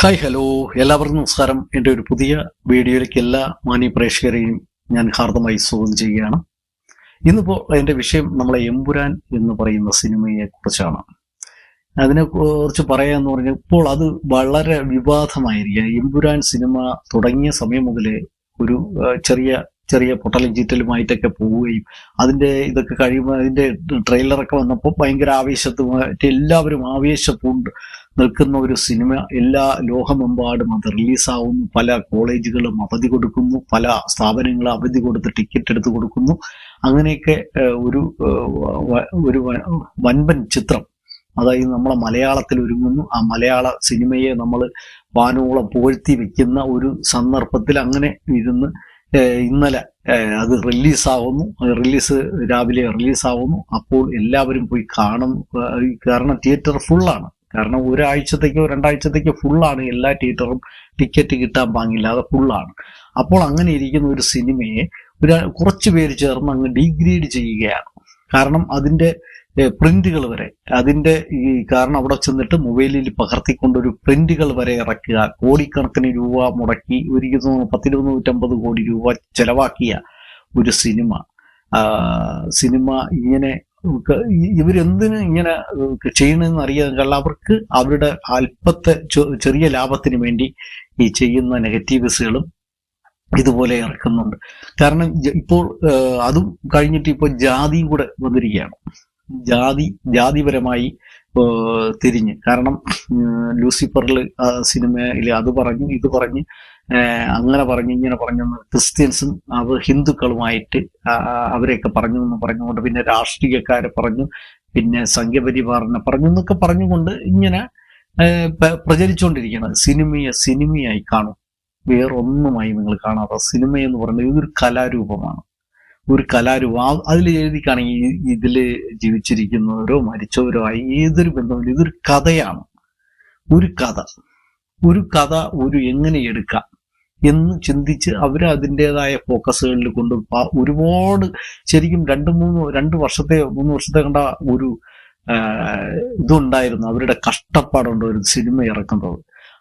Hi hello. എല്ലാവർക്കും നമസ്കാരം. എന്റെ ഒരു പുതിയ വീഡിയോയിലേക്ക് എല്ലാ മാന്യ പ്രേക്ഷകരെയും ഞാൻ ഹാർദമായി സ്വാഗതം ചെയ്യുകയാണ്. ഇന്നിപ്പോൾ എന്റെ വിഷയം നമ്മളെ എമ്പുരാൻ എന്ന് പറയുന്ന സിനിമയെ കുറിച്ചാണ് അതിനെ കുറിച്ച് പറയാന്ന് പറഞ്ഞാൽ ഇപ്പോൾ അത് വളരെ വിവാദമായിരിക്കുക. എമ്പുരാൻ സിനിമ തുടങ്ങിയ സമയം മുതലേ ഒരു ചെറിയ ചെറിയ പൊട്ടലും ചീറ്റലുമായിട്ടൊക്കെ പോവുകയും അതിന്റെ ഇതൊക്കെ കഴിയുമ്പോൾ അതിന്റെ ട്രെയിലറൊക്കെ വന്നപ്പോൾ ഭയങ്കര ആവേശത്തുമായിട്ട് എല്ലാവരും ആവേശപ്പൂണ്ട്. നിൽക്കുന്ന ഒരു സിനിമ എല്ലാ ലോകമെമ്പാടും അത് റിലീസാവുന്നു. പല കോളേജുകളും അവധി കൊടുക്കുന്നു. പല സ്ഥാപനങ്ങളും അവധി കൊടുത്ത് ടിക്കറ്റ് എടുത്ത് കൊടുക്കുന്നു. അങ്ങനെയൊക്കെ ഒരു ഒരു വൻപൻ ചിത്രം. അതായത് നമ്മളെ മലയാളത്തിൽ ഒരുങ്ങുന്നു. ആ മലയാള സിനിമയെ നമ്മൾ വാനോളം പുകഴ്ത്തി വെക്കുന്ന ഒരു സന്ദർഭത്തിൽ അങ്ങനെ ഇരുന്ന് ഇന്നലെ അത് റിലീസാവുന്നു. റിലീസ് രാവിലെ റിലീസാവുന്നു. അപ്പോൾ എല്ലാവരും പോയി കാണും. കാരണം തിയേറ്റർ ഫുള്ളാണ്. കാരണം ഒരാഴ്ചത്തേക്കോ രണ്ടാഴ്ചത്തേക്കോ ഫുള്ളാണ് എല്ലാ തിയേറ്ററും ടിക്കറ്റ് കിട്ടാൻ പാങ്ങില്ലാതെ ഫുള്ളാണ് അപ്പോൾ അങ്ങനെ ഇരിക്കുന്ന ഒരു സിനിമയെ ഒരു കുറച്ച് പേര് ചേർന്ന് അങ്ങ് ഡീഗ്രേഡ് ചെയ്യുകയാണ്. കാരണം അതിന്റെ പ്രിന്റുകൾ വരെ അതിന്റെ ഈ കാരണം അവിടെ ചെന്നിട്ട് മൊബൈലിൽ പകർത്തിക്കൊണ്ടൊരു പ്രിന്റുകൾ വരെ ഇറക്കുക കോടിക്കണക്കിന് രൂപ മുടക്കി ഒരു ഇരുന്നൂറ് പത്തിരുന്നൂറ്റമ്പത് കോടി രൂപ ചെലവാക്കിയ ഒരു സിനിമ സിനിമ ഇങ്ങനെ ഇവരെന്തിന് ഇങ്ങനെ ചെയ്യണമെന്ന് കാരണം അവർക്ക് അവരുടെ അല്പത്തെ ചെറിയ ലാഭത്തിന് വേണ്ടി ഈ ചെയ്യുന്ന നെഗറ്റീവ്സുകളും ഇതുപോലെ ഇറക്കുന്നുണ്ട്. കാരണം ഇപ്പോൾ അതും കഴിഞ്ഞിട്ട് ഇപ്പോൾ ജാതിയും കൂടെ വന്നിരിക്കുകയാണ്. ജാതി ജാതിപരമായി തിരിഞ്ഞ്. കാരണം ലൂസിഫറിൽ സിനിമയിൽ അത് പറഞ്ഞു ഇത് പറഞ്ഞ് അങ്ങനെ പറഞ്ഞു ഇങ്ങനെ പറഞ്ഞു ക്രിസ്ത്യൻസും അവർ ഹിന്ദുക്കളുമായിട്ട് അവരെയൊക്കെ പറഞ്ഞു എന്ന് പറഞ്ഞുകൊണ്ട് പിന്നെ രാഷ്ട്രീയക്കാരെ പറഞ്ഞു പിന്നെ സംഘപരിവാറിനെ പറഞ്ഞു എന്നൊക്കെ പറഞ്ഞുകൊണ്ട് ഇങ്ങനെ പ്രചരിച്ചുകൊണ്ടിരിക്കുന്നത് സിനിമയെ സിനിമയായി കാണും. വേറൊന്നുമായി നിങ്ങൾ കാണാതെ സിനിമ എന്ന് പറയുന്നത് ഇതൊരു കലാരൂപമാണ്. ഒരു കലാരൂപം. അതിൽ എഴുതിക്കാണെങ്കിൽ ഇതിൽ ജീവിച്ചിരിക്കുന്നവരോ മരിച്ചവരോ ആയി ഏതൊരു ബന്ധമില്ല ഇതൊരു കഥയാണ്. ഒരു കഥ. ഒരു കഥ ഒരു എങ്ങനെ എടുക്കാം? എന്ന് ചിന്തിച്ച് അവർ അതിന്റെതായ ഫോക്കസുകളിൽ കൊണ്ട് ഒരുപാട് ശരിക്കും രണ്ട് മൂന്ന് രണ്ട് വർഷത്തെ മൂന്ന് വർഷത്തെ കണ്ട ഒരു ഇതുണ്ടായിരുന്നു. അവരുടെ കഷ്ടപ്പാടുണ്ട് ഒരു സിനിമ ഇറക്കുന്നത്.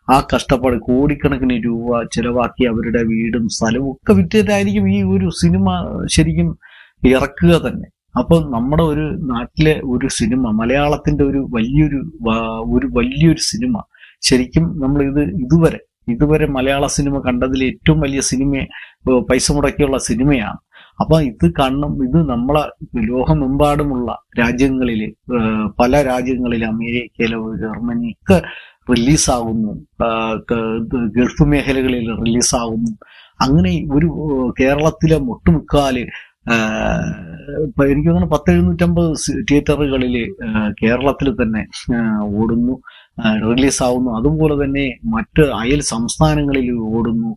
ആ കഷ്ടപ്പാട് കോടിക്കണക്കിന് രൂപ ചിലവാക്കി അവരുടെ വീടും സ്ഥലവും ഒക്കെ വിറ്റിട്ടായിരിക്കും ഈ ഒരു സിനിമ ശരിക്കും ഇറക്കുക തന്നെ. അപ്പൊ നമ്മുടെ ഒരു നാട്ടിലെ ഒരു സിനിമ മലയാളത്തിന്റെ ഒരു വലിയൊരു ഒരു വലിയൊരു സിനിമ ശരിക്കും നമ്മൾ ഇത് ഇതുവരെ ഇതുവരെ മലയാള സിനിമ കണ്ടതിൽ ഏറ്റവും വലിയ സിനിമ പൈസ മുടക്കിയുള്ള സിനിമയാണ്. അപ്പൊ ഇത് കാണണം ഇത് നമ്മളെ ലോകമെമ്പാടുമുള്ള രാജ്യങ്ങളിൽ പല രാജ്യങ്ങളിൽ അമേരിക്കയിലോ ജർമ്മനി ഒക്കെ റിലീസാകുന്നു. ഗൾഫ് മേഖലകളിൽ റിലീസാകുന്നു. അങ്ങനെ ഒരു കേരളത്തിലെ ഇപ്പൊ എനിക്ക് തോന്നുന്നു പത്ത് എഴുന്നൂറ്റമ്പത് തിയേറ്ററുകളിൽ കേരളത്തിൽ തന്നെ ഓടുന്നു ഓടുന്നു റിലീസാവുന്നു. അതുപോലെ തന്നെ മറ്റ് അയൽ സംസ്ഥാനങ്ങളിൽ ഓടുന്നു.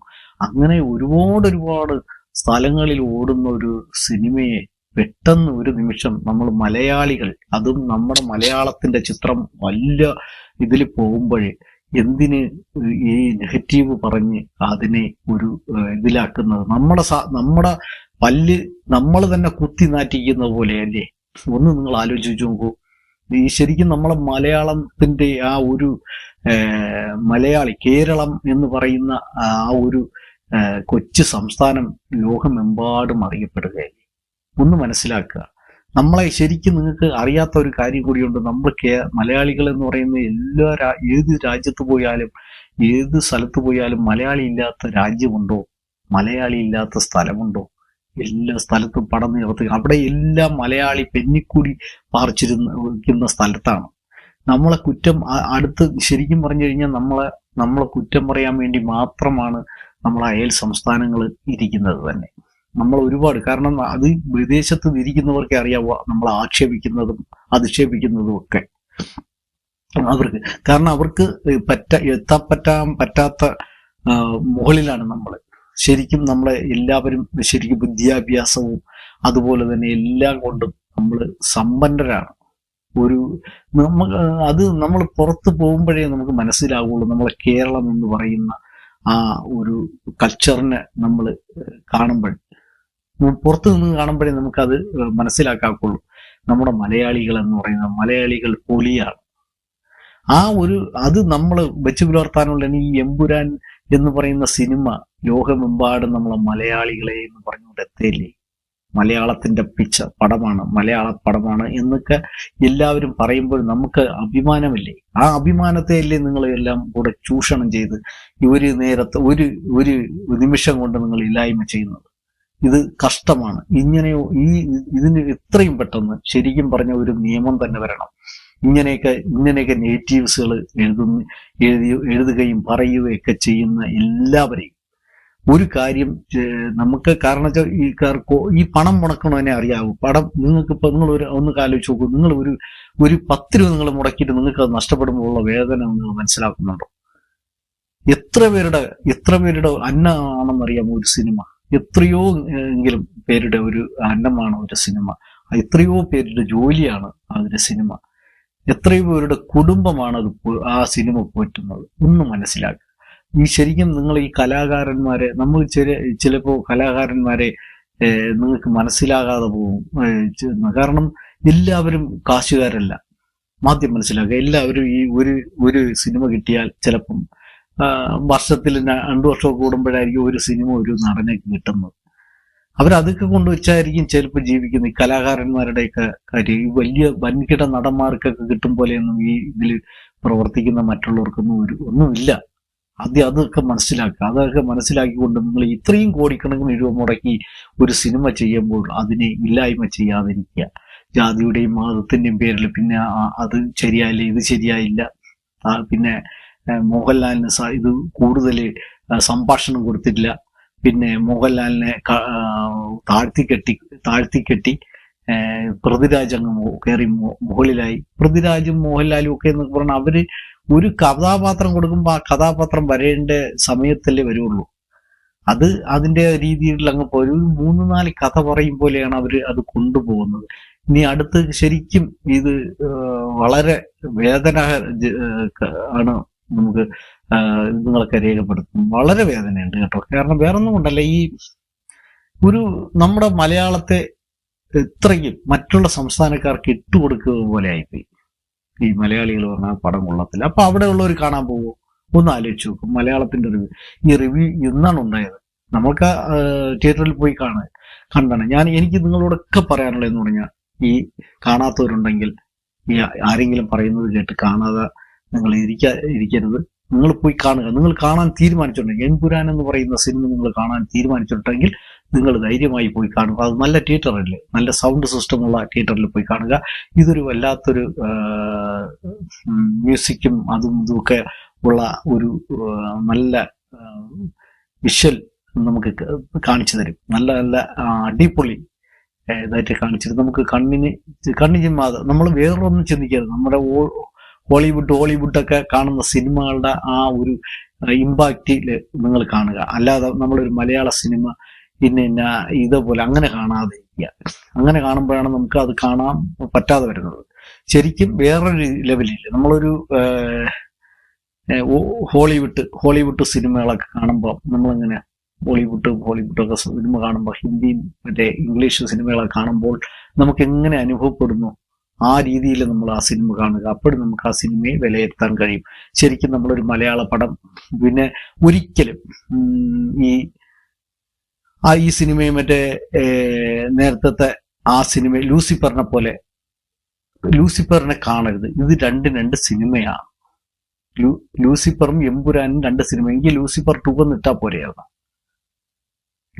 അങ്ങനെ ഒരുപാട് ഒരുപാട് സ്ഥലങ്ങളിൽ ഓടുന്ന ഒരു സിനിമയെ പെട്ടെന്ന് ഒരു നിമിഷം നമ്മൾ മലയാളികൾ അതും നമ്മുടെ മലയാളത്തിന്റെ ചിത്രം വലിയ ഇതിൽ പോകുമ്പോഴേ എന്തിന് ഈ നെഗറ്റീവ് പറഞ്ഞ് അതിനെ ഒരു ഇതിലാക്കുന്നത്? നമ്മുടെ നമ്മുടെ പല്ല് നമ്മൾ തന്നെ കുത്തി നാറ്റിക്കുന്ന പോലെയല്ലേ? ഒന്ന് നിങ്ങൾ ആലോചിച്ചു നോക്കൂ. ഈ ശരിക്കും നമ്മളെ മലയാളത്തിന്റെ ആ ഒരു മലയാളി കേരളം എന്ന് പറയുന്ന ആ ഒരു കൊച്ചു സംസ്ഥാനം ലോകമെമ്പാടും അറിയപ്പെടുകയല്ലേ? ഒന്ന് മനസ്സിലാക്കുക. നമ്മളെ ശരിക്കും നിങ്ങൾക്ക് അറിയാത്ത ഒരു കാര്യം കൂടിയുണ്ട്. നമ്മൾ കേ മലയാളികൾ എന്ന് പറയുന്ന എല്ലാ ഏത് രാജ്യത്ത് പോയാലും ഏത് സ്ഥലത്ത് പോയാലും മലയാളി ഇല്ലാത്ത രാജ്യമുണ്ടോ? മലയാളി ഇല്ലാത്ത സ്ഥലമുണ്ടോ? എല്ലാ സ്ഥലത്തും പടം നിർത്തുക അവിടെ എല്ലാം മലയാളി പെന്നിക്കൂടി പാർച്ചിരുന്ന സ്ഥലത്താണ്. നമ്മളെ കുറ്റം അടുത്ത് ശരിക്കും പറഞ്ഞു കഴിഞ്ഞാൽ നമ്മളെ നമ്മളെ കുറ്റം പറയാൻ വേണ്ടി മാത്രമാണ് നമ്മളെ അയൽ സംസ്ഥാനങ്ങൾ ഇരിക്കുന്നത് തന്നെ. നമ്മൾ ഒരുപാട് കാരണം അത് വിദേശത്ത് ഇരിക്കുന്നവർക്കെ അറിയാവുക നമ്മൾ ആക്ഷേപിക്കുന്നതും അധിക്ഷേപിക്കുന്നതും ഒക്കെ. അവർക്ക് കാരണം അവർക്ക് പറ്റ എത്താൻ പറ്റാൻ പറ്റാത്ത മുകളിലാണ് നമ്മൾ ശരിക്കും നമ്മളെ എല്ലാവരും ശരിക്കും വിദ്യാഭ്യാസവും അതുപോലെ തന്നെ എല്ലാം കൊണ്ടും നമ്മൾ സമ്പന്നരാണ്. ഒരു നമുക്ക് അത് നമ്മൾ പുറത്ത് പോകുമ്പോഴേ നമുക്ക് മനസ്സിലാവുള്ളൂ. നമ്മളെ കേരളം എന്ന് പറയുന്ന ആ ഒരു കൾച്ചറിനെ നമ്മൾ കാണുമ്പോൾ പുറത്ത് നിന്ന് കാണുമ്പോഴേ നമുക്കത് മനസ്സിലാക്കാക്കുള്ളൂ. നമ്മുടെ മലയാളികൾ എന്ന് പറയുന്ന മലയാളികൾ പൊലിയാണ്. ആ ഒരു അത് നമ്മൾ വെച്ചു പുലർത്താനുള്ള ഈ എമ്പുരാൻ എന്ന് പറയുന്ന സിനിമ ലോകമെമ്പാടും നമ്മളെ മലയാളികളെ എന്ന് പറഞ്ഞുകൊണ്ട് എത്തിയില്ലേ? മലയാളത്തിന്റെ പിച്ച പടമാണ് മലയാള പടമാണ് എന്നൊക്കെ എല്ലാവരും പറയുമ്പോൾ നമുക്ക് അഭിമാനമില്ലേ? ആ അഭിമാനത്തെ അല്ലേ നിങ്ങൾ എല്ലാം കൂടെ ചൂഷണം ചെയ്ത് ഒരു നേരത്തെ ഒരു ഒരു നിമിഷം കൊണ്ട് നിങ്ങൾ ഇല്ലായ്മ ചെയ്യുന്നത്? ഇത് കഷ്ടമാണ്. ഇങ്ങനെയോ ഈ ഇതിന് എത്രയും പെട്ടെന്ന് ശരിക്കും പറഞ്ഞ ഒരു നിയമം തന്നെ വരണം. ഇങ്ങനെയൊക്കെ ഇങ്ങനെയൊക്കെ നെഗറ്റീവ്സുകൾ എഴുതുന്ന എഴുതി എഴുതുകയും പറയുകയൊക്കെ ചെയ്യുന്ന എല്ലാവരെയും ഒരു കാര്യം നമുക്ക് കാരണം ഈ ഈ പണം മുടക്കണതിനെ അറിയാവൂ. പണം നിങ്ങൾക്ക് ഇപ്പൊ നിങ്ങൾ ഒരു ഒന്ന് ആലോചിച്ച് നോക്കൂ. നിങ്ങൾ ഒരു ഒരു പത്ത് രൂപ നിങ്ങൾ മുടക്കിയിട്ട് നിങ്ങൾക്ക് അത് നഷ്ടപ്പെടുമ്പോഴുള്ള വേദന നിങ്ങൾ മനസ്സിലാക്കുന്നുണ്ടോ? എത്ര പേരുടെ എത്ര പേരുടെ അന്നമാണെന്നറിയാമോ ഒരു സിനിമ? എത്രയോ എങ്കിലും പേരുടെ ഒരു അന്നമാണ് ഒരു സിനിമ. എത്രയോ പേരുടെ ജോലിയാണ് അതിന്റെ സിനിമ. എത്രയോ പേരുടെ കുടുംബമാണ് അത് ആ സിനിമ പോറ്റുന്നത്. ഒന്ന് മനസ്സിലാക്കുക. ഈ ശരിക്കും നിങ്ങൾ ഈ കലാകാരന്മാരെ നമ്മൾ ചില ചിലപ്പോൾ കലാകാരന്മാരെ നിങ്ങൾക്ക് മനസ്സിലാകാതെ പോകും. കാരണം എല്ലാവരും കാശുകാരല്ല. ആദ്യം മനസ്സിലാക്കുക. എല്ലാവരും ഈ ഒരു ഒരു സിനിമ കിട്ടിയാൽ ചിലപ്പം വർഷത്തിൽ രണ്ടു വർഷം കൂടുമ്പോഴായിരിക്കും ഒരു സിനിമ ഒരു നടനേക്ക് കിട്ടുന്നത്. അവരതൊക്കെ കൊണ്ട് വെച്ചായിരിക്കും ചിലപ്പോൾ ജീവിക്കുന്നത് ഈ കലാകാരന്മാരുടെയൊക്കെ കാര്യം ഈ വലിയ വൻകിട നടന്മാർക്കൊക്കെ കിട്ടും പോലെയൊന്നും ഈ ഇതിൽ പ്രവർത്തിക്കുന്ന മറ്റുള്ളവർക്കൊന്നും ഒരു ഒന്നുമില്ല. ആദ്യം അതൊക്കെ മനസ്സിലാക്കുക. അതൊക്കെ മനസ്സിലാക്കിക്കൊണ്ട് നിങ്ങൾ ഇത്രയും കോടിക്കണക്കിന് രൂപ മുടക്കി ഒരു സിനിമ ചെയ്യുമ്പോൾ അതിനെ ഇല്ലായ്മ ചെയ്യാതിരിക്കുക. ജാതിയുടെയും മതത്തിന്റെയും പേരിൽ പിന്നെ അത് ശരിയായില്ല ഇത് ശരിയായില്ല. പിന്നെ മോഹൻലാലിന് ഇത് കൂടുതൽ സംഭാഷണം കൊടുത്തിട്ടില്ല. പിന്നെ മോഹൻലാലിനെ താഴ്ത്തിക്കെട്ടി താഴ്ത്തിക്കെട്ടി പൃഥ്വിരാജ് അങ്ങ് കയറി മുകളിലായി. പൃഥ്വിരാജും മോഹൻലാലും ഒക്കെ എന്ന് പറഞ്ഞാൽ അവർ ഒരു കഥാപാത്രം കൊടുക്കുമ്പോൾ ആ കഥാപാത്രം വരേണ്ട സമയത്തല്ലേ വരുള്ളൂ. അത് അതിന്റെ രീതിയിൽ അങ്ങ് ഒരു മൂന്ന് നാല് കഥ പറയും പോലെയാണ് അവർ അത് കൊണ്ടുപോകുന്നത്. ഇനി അടുത്ത് ശരിക്കും ഇത് വളരെ വേദന ആണ് നമുക്ക് നിങ്ങളൊക്കെ രേഖപ്പെടുത്തും. വളരെ വേദനയുണ്ട് കേട്ടോ. കാരണം വേറൊന്നും കൊണ്ടല്ല ഈ ഒരു നമ്മുടെ മലയാളത്തെ ഇത്രയും മറ്റുള്ള സംസ്ഥാനക്കാർക്ക് ഇട്ടുകൊടുക്കുക പോലെ ആയിപ്പോയി. ഈ മലയാളികൾ പറഞ്ഞാൽ പടം കൊള്ളത്തില്ല. അപ്പൊ അവിടെ ഉള്ളവർ കാണാൻ പോകുമോ ഒന്ന് ആലോചിച്ച് നോക്കും. മലയാളത്തിന്റെ റിവ്യൂ ഈ റിവ്യൂ എന്നാണ് ഉണ്ടായത്. നമ്മൾക്ക് തിയേറ്ററിൽ പോയി കാണാൻ കണ്ടാണ്. ഞാൻ എനിക്ക് നിങ്ങളോടൊക്കെ പറയാനുള്ളതെന്ന് പറഞ്ഞാൽ ഈ കാണാത്തവരുണ്ടെങ്കിൽ ഈ ആരെങ്കിലും പറയുന്നത് കേട്ട് കാണാതെ നിങ്ങൾ ഇരിക്കാ ഇരിക്കരുത്. നിങ്ങൾ പോയി കാണുക. നിങ്ങൾ കാണാൻ തീരുമാനിച്ചിട്ടുണ്ടെങ്കിൽ എൺപുരാൻ എന്ന് പറയുന്ന സിനിമ നിങ്ങൾ കാണാൻ തീരുമാനിച്ചിട്ടുണ്ടെങ്കിൽ നിങ്ങൾ ധൈര്യമായി പോയി കാണുക. അത് നല്ല തിയേറ്ററിൽ നല്ല സൗണ്ട് സിസ്റ്റം ഉള്ള തിയേറ്ററിൽ പോയി കാണുക. ഇതൊരു വല്ലാത്തൊരു മ്യൂസിക്കും അതും ഇതുമൊക്കെ ഉള്ള ഒരു നല്ല വിഷ്വൽ നമുക്ക് കാണിച്ചു തരും. നല്ല നല്ല അടിപൊളി ഇതായിട്ട് കാണിച്ചിട്ട് നമുക്ക് കണ്ണിന് കണ്ണിന് നമ്മൾ വേറൊന്നും ചിന്തിക്കരുത്. നമ്മുടെ ഓ- ഹോളിവുഡ് ഹോളിവുഡ് ഒക്കെ കാണുന്ന സിനിമകളുടെ ആ ഒരു ഇമ്പാക്റ്റിൽ നിങ്ങൾ കാണുക. അല്ലാതെ നമ്മളൊരു മലയാള സിനിമ ഇന്ന ഇതേപോലെ അങ്ങനെ കാണാതെ അങ്ങനെ കാണുമ്പോഴാണ് നമുക്ക് അത് കാണാൻ പറ്റാതെ വരുന്നത്. ശരിക്കും വേറൊരു ലെവലിൽ നമ്മളൊരു ഹോളിവുഡ് ഹോളിവുഡ് സിനിമകളൊക്കെ കാണുമ്പോൾ നമ്മളിങ്ങനെ ബോളിവുഡ് ഹോളിവുഡ് ഒക്കെ സിനിമ കാണുമ്പോൾ ഹിന്ദിയും മറ്റേ ഇംഗ്ലീഷ് സിനിമകളൊക്കെ കാണുമ്പോൾ നമുക്ക് എങ്ങനെ അനുഭവപ്പെടുന്നു? ആ രീതിയിൽ നമ്മൾ ആ സിനിമ കാണുക. അപ്പോഴും നമുക്ക് ആ സിനിമയെ വിലയിരുത്താൻ കഴിയും. ശരിക്കും നമ്മളൊരു മലയാള പടം പിന്നെ ഒരിക്കലും ഈ ആ ഈ സിനിമയും മറ്റേ നേരത്തെ ആ സിനിമ ലൂസിഫറിനെ പോലെ ലൂസിഫറിനെ കാണരുത്. ഇത് രണ്ട് രണ്ട് സിനിമയാണ് ലൂസിഫറും എമ്പുരാനും രണ്ട് സിനിമ. എങ്കിൽ ലൂസിഫർ ടൂ എന്ന് ഇട്ടാ പോരെയായിരുന്നു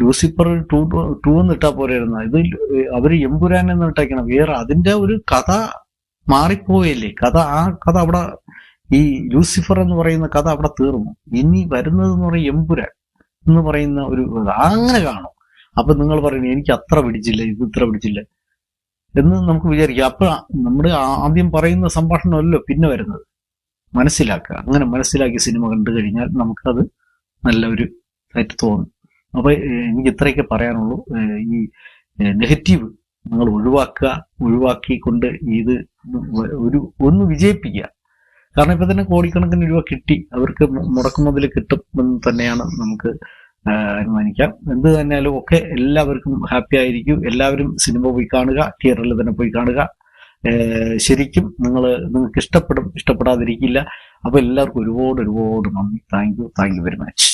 ലൂസിഫർ ടൂ ടൂ എന്നിട്ടാ പോരായിരുന്നു ഇത് അവർ എമ്പുരാൻ എന്ന് ഇട്ടേക്കണം. വേറെ അതിന്റെ ഒരു കഥ മാറിപ്പോയല്ലേ? കഥ ആ കഥ അവിടെ ഈ ലൂസിഫർ എന്ന് പറയുന്ന കഥ അവിടെ തീർന്നു. ഇനി വരുന്നത് എന്ന് പറയും എമ്പുരാൻ എന്ന് പറയുന്ന ഒരു അങ്ങനെ കാണും. അപ്പൊ നിങ്ങൾ പറയുന്നത് എനിക്ക് അത്ര പിടിച്ചില്ല ഇത് ഇത്ര പിടിച്ചില്ല എന്ന് നമുക്ക് വിചാരിക്കാം. അപ്പൊ നമ്മുടെ ആദ്യം പറയുന്ന സംഭാഷണമല്ലോ പിന്നെ വരുന്നത്. മനസ്സിലാക്കുക. അങ്ങനെ മനസ്സിലാക്കി സിനിമ കണ്ടു കഴിഞ്ഞാൽ നമുക്കത് നല്ല ഒരു ആയിട്ട് തോന്നും. അപ്പൊ ഏഹ്, എനിക്ക് ഇത്രയൊക്കെ പറയാനുള്ളൂ ഈ നെഗറ്റീവ് നിങ്ങൾ ഒഴിവാക്കുക ഒഴിവാക്കിക്കൊണ്ട് ഇത് ഒരു ഒന്ന് വിജയിപ്പിക്കുക. കാരണം ഇപ്പം തന്നെ കോടിക്കണക്കിന് രൂപ കിട്ടി. അവർക്ക് മുടക്കുന്നതിൽ കിട്ടും എന്ന് തന്നെയാണ് നമുക്ക് അനുമാനിക്കാം. എന്ത് തന്നെയാലും ഒക്കെ എല്ലാവർക്കും ഹാപ്പി ആയിരിക്കും. എല്ലാവരും സിനിമ പോയി കാണുക തിയേറ്ററിൽ തന്നെ പോയി കാണുക. ശരിക്കും നിങ്ങൾ നിങ്ങൾക്ക് ഇഷ്ടപ്പെടും ഇഷ്ടപ്പെടാതിരിക്കില്ല. അപ്പോൾ എല്ലാവർക്കും ഒരുപാട് ഒരുപാട് നന്ദി. Thank you thank you very much.